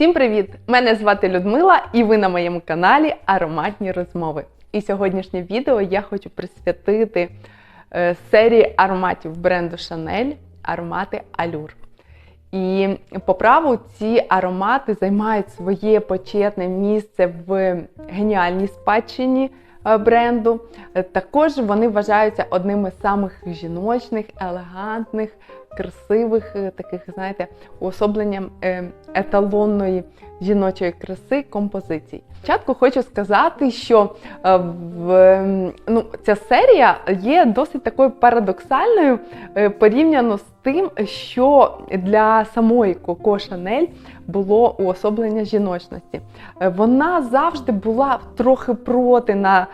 Всім привіт! Мене звати Людмила, і ви на моєму каналі Ароматні розмови. І сьогоднішнє відео я хочу присвятити е, серії ароматів бренду Шанель аромати Алюр. І по праву ці аромати займають своє почетне місце в геніальній спадщині бренду. Е, Також вони вважаються одними з самих жіночних, елегантних, красивих, е, таких, знаєте, уособленням е, еталонної жіночої краси композицій. Спочатку хочу сказати, що е, в, ну, ця серія є досить такою парадоксальною е, порівняно з тим, що для самої Коко Шанель було уособлення жіночності. Е, Вона завжди була трохи проти на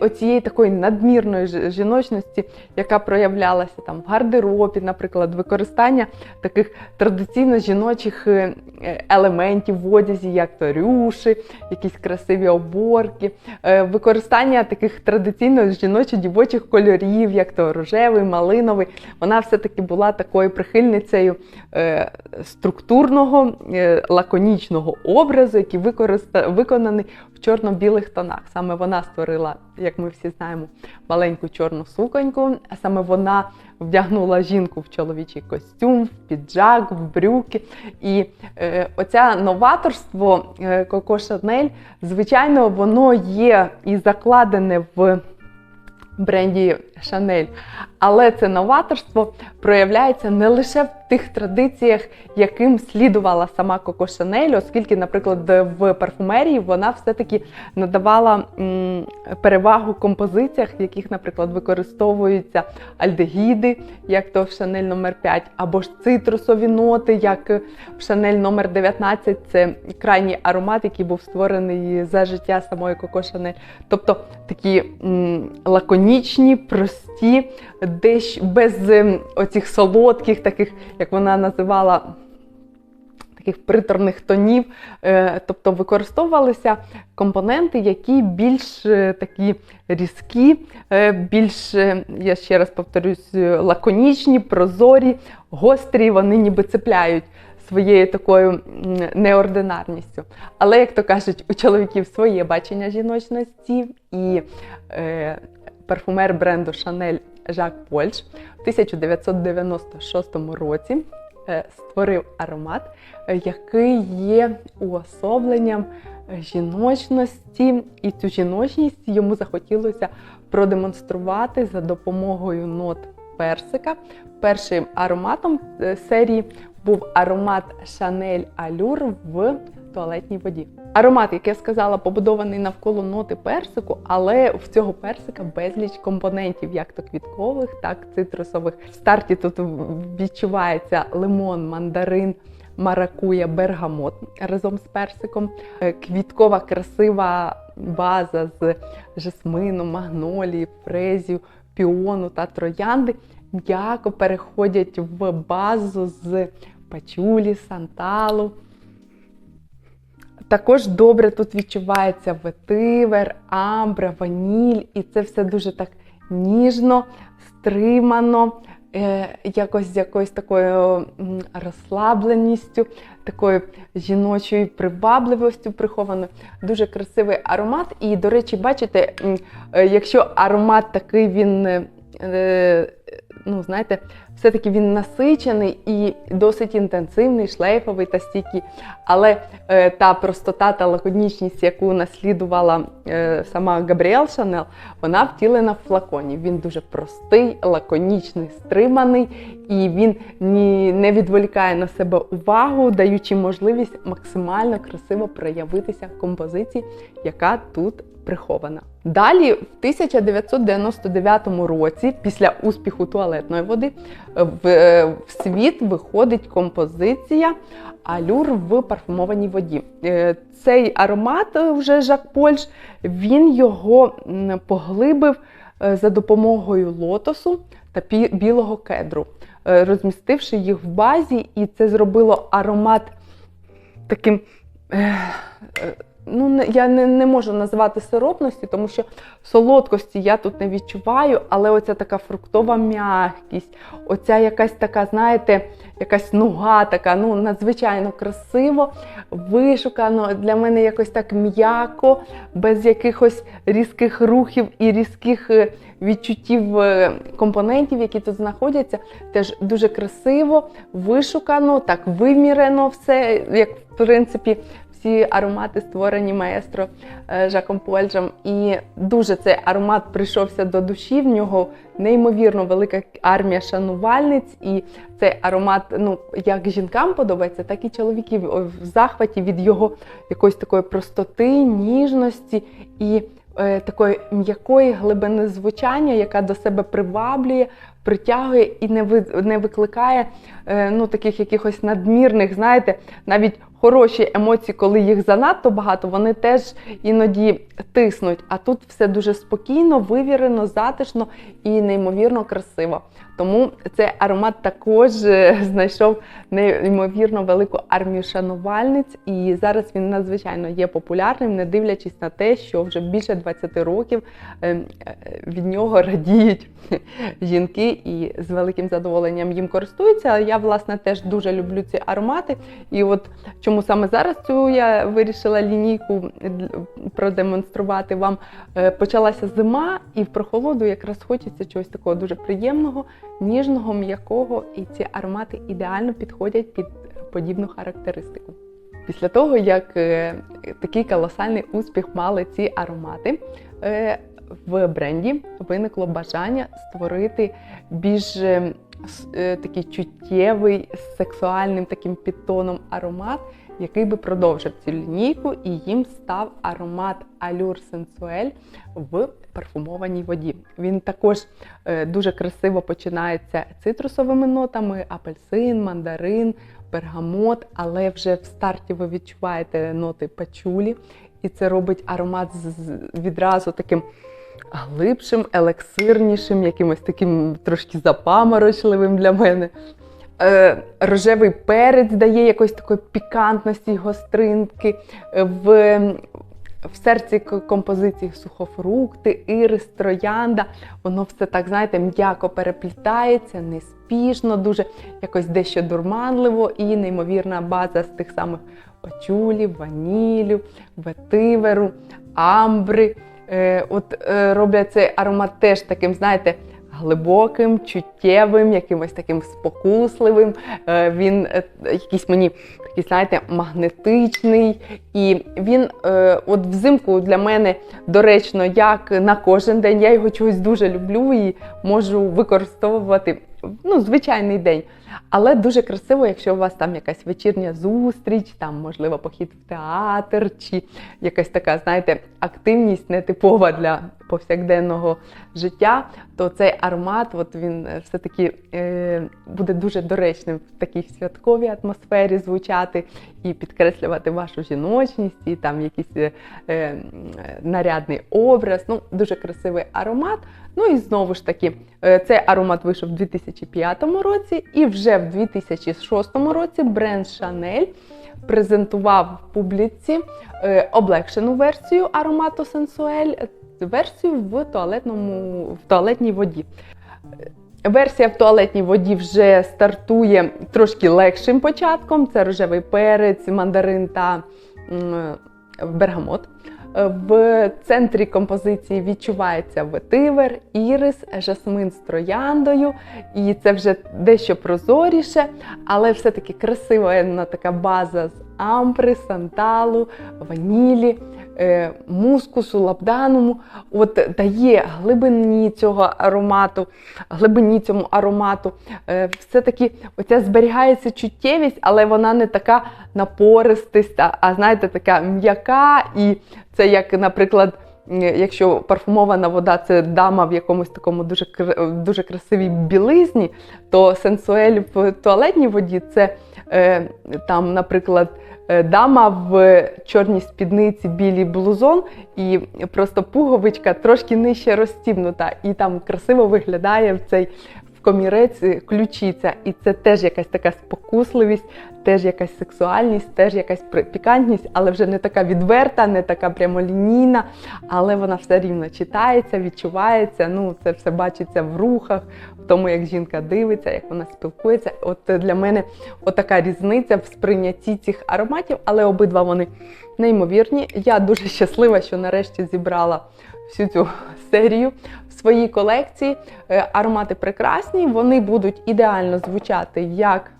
оцієї, такої надмірної жіночності, яка проявлялася там в гардеробі, наприклад, використання таких традиційно жіночих елементів в одязі, як то рюші, якісь красиві оборки, е, використання таких традиційно жіночо-дівочих кольорів, як то рожевий, малиновий. Вона все-таки була такою прихильницею е, структурного, е, лаконічного образу, який виконаний в чорно-білих тонах. Саме вона створила, як ми всі знаємо, маленьку чорну суконьку. а Саме вона вдягнула жінку в чоловічий костюм, в піджак, в брюки. І е, оце новаторство е, Коко Шанель, звичайно, воно є і закладене в бренді Шанель. Але це новаторство проявляється не лише в тих традиціях, яким слідувала сама Коко Шанель, оскільки, наприклад, в парфумерії вона все-таки надавала перевагу композиціях, в яких, наприклад, використовуються альдегіди, як то в Шанель номер 5 або ж цитрусові ноти, як в Шанель номер 19 це крайній аромат, який був створений за життя самої Коко Шанель. Тобто такі лаконічні, прості, десь без ем, оцих солодких, таких, як вона називала. Таких приторних тонів, Е, тобто використовувалися компоненти, які більш е, такі різкі, е, більш, я ще раз повторюсь, лаконічні, прозорі, гострі, вони ніби цепляють своєю такою неординарністю. Але, як то кажуть, у чоловіків своє бачення жіночності, і парфумер бренду Chanel Жак Польш у 1996 році е, створив аромат, який є уособленням жіночності, і цю жіночність йому захотілося продемонструвати за допомогою нот персика. Першим ароматом е, серії був аромат Chanel Allure в туалетній воді. Аромат, як я сказала, побудований навколо ноти персику, але в цього персика безліч компонентів, як то квіткових, так і цитрусових. В старті тут відчувається лимон, мандарин. Маракуя, бергамот разом з персиком, Е, квіткова красива база з жасмину, магнолії, фрезію, піону та троянди м'яко переходять в базу з пачулі, санталу. Також добре тут відчувається ветивер, амбра, ваніль, і це все дуже так ніжно, стримано, е, якось з якоюсь такою розслабленістю, такою жіночою привабливістю прихованою. Дуже красивий аромат. І, до речі, бачите, е, якщо аромат такий він. е, Ну, знаєте, все-таки він насичений і досить інтенсивний, шлейфовий та стійкий. Але е, та простота та лаконічність, яку наслідувала е, сама Габріел Шанел, вона втілена в флаконі. Він дуже простий, лаконічний, стриманий, і він ні, не відволікає на себе увагу, даючи можливість максимально красиво проявитися в композиції, яка тут прихована. Далі, в 1999 році, після успіху туалетної води, в, е, в світ виходить композиція Алюр в парфумованій воді. Е, Цей аромат е, вже Жак Польш, він його поглибив за допомогою лотосу та білого кедру, розмістивши їх в базі, і це зробило аромат таким. Ну, я не, не можу назвати сиропності, тому що солодкості я тут не відчуваю, але оця така фруктова м'якість, оця якась така, знаєте, якась нуга така, ну надзвичайно красиво, вишукано. Для мене якось так м'яко, без якихось різких рухів і різких е, відчуттів е, компонентів, які тут знаходяться. Теж дуже красиво, вишукано, так вимірено все, як в принципі. Всі аромати створені маестро е, Жаком Польжем. І дуже цей аромат прийшовся до душі. В нього неймовірно велика армія шанувальниць. І цей аромат, ну як жінкам подобається, так і чоловіків в захваті від його якоїсь такої простоти, ніжності і е, такої м'якої глибини звучання, яка до себе приваблює, притягує і не ви, не викликає е, ну, таких якихось надмірних, знаєте, навіть хороші емоції, коли їх занадто багато, вони теж іноді тиснуть. А тут все дуже спокійно, вивірено, затишно і неймовірно красиво. Тому цей аромат також е, знайшов неймовірно велику армію шанувальниць, і зараз він надзвичайно є популярним, не дивлячись на те, що вже більше 20 років е, е, від нього радіють жінки і з великим задоволенням їм користуються. Я, власне, теж дуже люблю ці аромати. І от чому саме зараз цю я вирішила лінійку продемонструвати вам. Е, Почалася зима, і в прохолоду якраз хочеться чогось такого дуже приємного, ніжного, м'якого, і ці аромати ідеально підходять під подібну характеристику. Після того, як е, такий колосальний успіх мали ці аромати, е, в бренді виникло бажання створити більш такий чуттєвий, з сексуальним таким підтоном аромат, який би продовжив цю лінійку, і їм став аромат Allure Sensuel в парфумованій воді. Він також е, дуже красиво починається цитрусовими нотами: апельсин, мандарин, бергамот, але вже в старті ви відчуваєте ноти пачулі, і це робить аромат відразу таким глибшим, елексирнішим, якимось таким трошки запаморочливим для мене. Е, рожевий перець дає якоїсь такої пікантності, гостринки. Е, В, в серці композиції сухофрукти, ірис, троянда. Воно все так, знаєте, м'яко переплітається, неспішно, дуже якось дещо дурманливо і неймовірна база з тих самих пачулів, ванілю, ветиверу, амбри. Е, от е, роблять цей аромат теж таким, знаєте, глибоким, чуттєвим, якимось таким спокусливим. Е, він е, якийсь мені такий, знаєте, магнетичний. І він, е, от взимку для мене доречно, як на кожен день. Я його чогось дуже люблю і можу використовувати ну, звичайний день. Але дуже красиво, якщо у вас там якась вечірня зустріч, там, можливо, похід в театр, чи якась така, знаєте, активність нетипова для повсякденного життя, то цей аромат, от він е, все-таки е, буде дуже доречним в такій святковій атмосфері звучати і підкреслювати вашу жіночність, і там якийсь е, е, нарядний образ. Ну, дуже красивий аромат. Ну і знову ж таки, е, цей аромат вийшов у 2005 році, і вже в 2006 році бренд Chanel презентував в публіці е, облегшену версію аромату е, версію в туалетному в туалетній воді. Е, Версія в туалетній воді вже стартує трошки легшим початком. Це рожевий перець, мандарин та бергамот. Е, В центрі композиції відчувається ветивер, ірис, жасмин з трояндою, і це вже дещо прозоріше, але все-таки красива така база з амбри, санталу, ванілі, мускусу, лабдануму. От дає глибині цього аромату, глибині цьому аромату. Е, Все-таки оця зберігається чуттєвість, але вона не така напористиста, а знаєте, така м'яка. І це як, наприклад, якщо парфумована вода це дама в якомусь такому дуже дуже красивій білизні, то сенсуель в туалетній воді це е, там, наприклад, е, дама в чорній спідниці, білий блузон, і просто пуговичка трошки нижче розстібнута, і там красиво виглядає в цей в комірець ключиця. І це теж якась така спокусливість, теж якась сексуальність, теж якась пікантність, але вже не така відверта, не така прямолінійна, але вона все рівно читається, відчувається. Ну, це все бачиться в рухах, в тому, як жінка дивиться, як вона спілкується. От для мене отака різниця в сприйнятті цих ароматів, але обидва вони неймовірні. Я дуже щаслива, що нарешті зібрала всю цю серію в своїй колекції. Е, Аромати прекрасні, вони будуть ідеально звучати як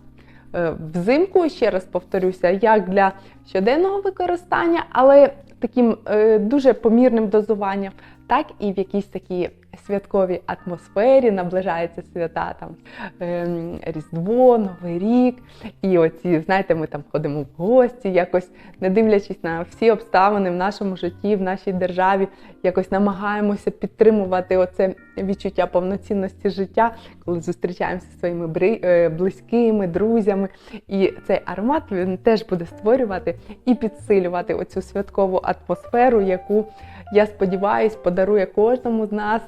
е, взимку, ще раз повторюся, як для щоденного використання, але таким е, дуже помірним дозуванням, так і в якісь такій святковій атмосфері наближаються свята там ем, Різдво, Новий рік. І оці, знаєте, ми там ходимо в гості, якось не дивлячись на всі обставини в нашому житті, в нашій державі, якось намагаємося підтримувати оце відчуття повноцінності життя, коли зустрічаємося зі своїми е, близькими, друзями. І цей аромат він теж буде створювати і підсилювати оцю святкову атмосферу, яку я сподіваюся подарує кожному з нас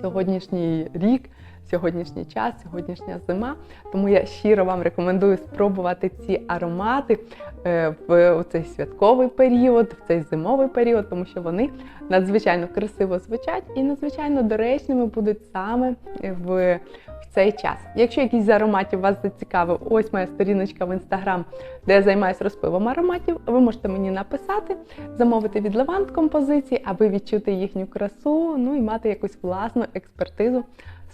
сьогоднішній рік, сьогоднішній час, сьогоднішня зима. Тому я щиро вам рекомендую спробувати ці аромати е, в цей святковий період, в цей зимовий період, тому що вони надзвичайно красиво звучать і надзвичайно доречними будуть саме в. Цей час. Якщо якийсь з ароматів вас зацікавив, ось моя сторіночка в інстаграм, де я займаюся розпивом ароматів, ви можете мені написати, замовити від Левант композиції, аби відчути їхню красу, ну і мати якусь власну експертизу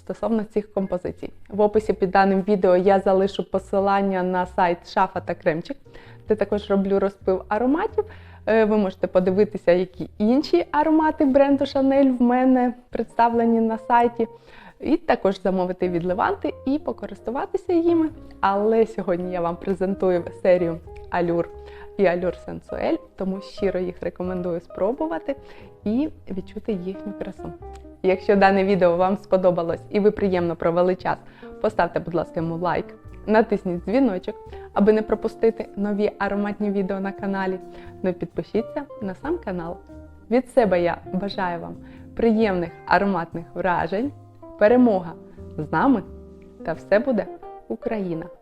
стосовно цих композицій. В описі під даним відео я залишу посилання на сайт Шафа та Кремчик, де також роблю розпив ароматів. Е, Ви можете подивитися, які інші аромати бренду Chanel в мене представлені на сайті. І також замовити від і покористуватися їми. Але сьогодні я вам презентую серію Allure і Allure Sensuel, тому щиро їх рекомендую спробувати і відчути їхню красу. Якщо дане відео вам сподобалось і ви приємно провели час, поставте, будь ласка, йому лайк, натисніть дзвіночок, аби не пропустити нові ароматні відео на каналі. Ну і підпишіться на сам канал. Від себе я бажаю вам приємних ароматних вражень, перемога з нами та все буде Україна!